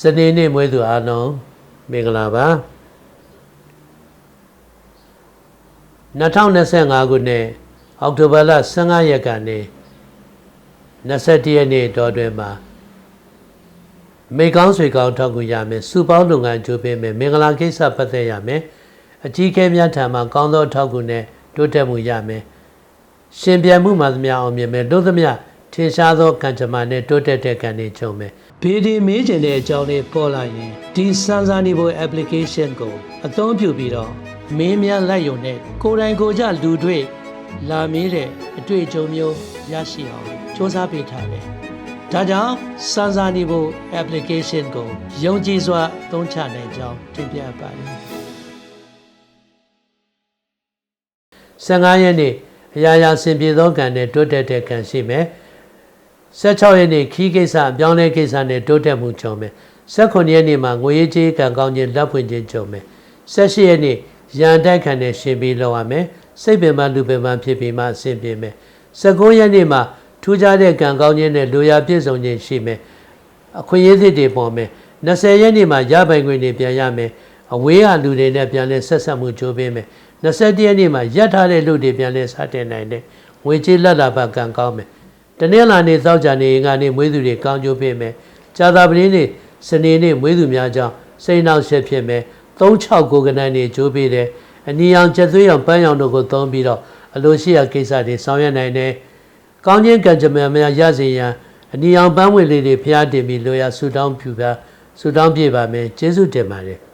စနေနေ့မွေးသူအားလုံးမင်္ဂလာပါ2025ခုနှစ်အောက်တိုဘာလ15ရက်ကနေ21ရက်နေ့တော်တွင်မှာမိကောင်းဆွေကောင်းထောက်ကူရမယ်စူပေါင်းလုပ်ငန်းကြိုးပေးမယ်မင်္ဂလာကိစ္စပတ်သက်ရမယ်အကြီးအကဲများထံမှကောင်းသောထောက်ကူနဲ့တိုးတက်မှုရမယ်ရှင်ပြန်မှုမှသမျှအောင်မြင်မယ်တို့သမျှ ထင်ရှားသောကံကြမ္မာနဲ့တိုးတက်တဲ့ကံတွေကြုံမယ်ဘေဒီမေးကျင်တဲ့အကြောင်းလေးပေါ်လာရင်ဒီစမ်းစာနေဖို့ application ကိုအသုံးပြုပြီးတော့မင်းများလိုက်ရုံနဲ့ကိုယ်တိုင်ကိုယ်ကြလူတွေ့လာမေးတဲ့အတွေ့အကြုံမျိုးရရှိအောင်စ조사ပေးထားတယ်။ဒါကြောင့်စမ်းစာနေဖို့ application ကိုယုံကြည်စွာသုံးချနိုင်ကြောင်းတင်ပြပါတယ်။15ရက်နေ့အရာရာဆင်ပြေသောကံနဲ့တိုးတက်တဲ့ကံရှိမယ်။ 16ရက်နေ့ခီးကိစ္စအပြောင်းလဲကိစ္စနဲ့တိုးတက်မှုကြုံမယ်18ရက်နေ့မှာငွေရေးကြေးကံကောင်းခြင်းလက်ဖွင့်ခြင်းကြုံမယ်18ရက်နေ့ရန်တိုက်ခံနဲ့ရှင်ပြီးလောက်ရမယ်စိတ်ပင်ပန်းလူပင်ပန်းဖြစ်ပြီးမှအဆင်ပြေမယ်19ရက်နေ့မှာထူးခြားတဲ့ကံကောင်းခြင်းနဲ့လူရပြည့်စုံခြင်းရှိမယ်အခွင့်အရေးသစ်တွေပေါ်မယ်20ရက်နေ့မှာရပိုင်ခွင့်တွေပြန်ရမယ်အဝေးကလူတွေနဲ့ပြန်လဲဆက်ဆက်မှုကြိုးပေးမယ်21ရက်နေ့မှာရပ်ထားတဲ့လူတွေပြန်လဲစတင်နိုင်တယ်ငွေကြေးလက်လာဘကံကောင်းမယ် တနင်္လာနေ့သောကြာနေ့ငါနေ့မွေးသူတွေကောင်းကျိုးပေးမယ်ကြာသာပတေးနေ့စနေနေ့မွေးသူများကြောင့်စိတ်နှောက်ရှက်ဖြစ်မယ်36ကိုကနန်းနေကြိုးပေးတယ်အနီရောင်ချက်သွေးရောင်ပန်းရောင်တို့ကိုသုံးပြီးတော့အလိုရှိရာကိစ္စတွေဆောင်ရွက်နိုင်တယ်ကောင်းခြင်းကံကြမ္မာများရစေရန်အနီရောင်ပန်းဝင်လေးတွေဖျားတင်ပြီးလိုရာဆူတောင်းဖြူပြဆူတောင်းပြပါမယ်ကျေးဇူးတင်ပါတယ်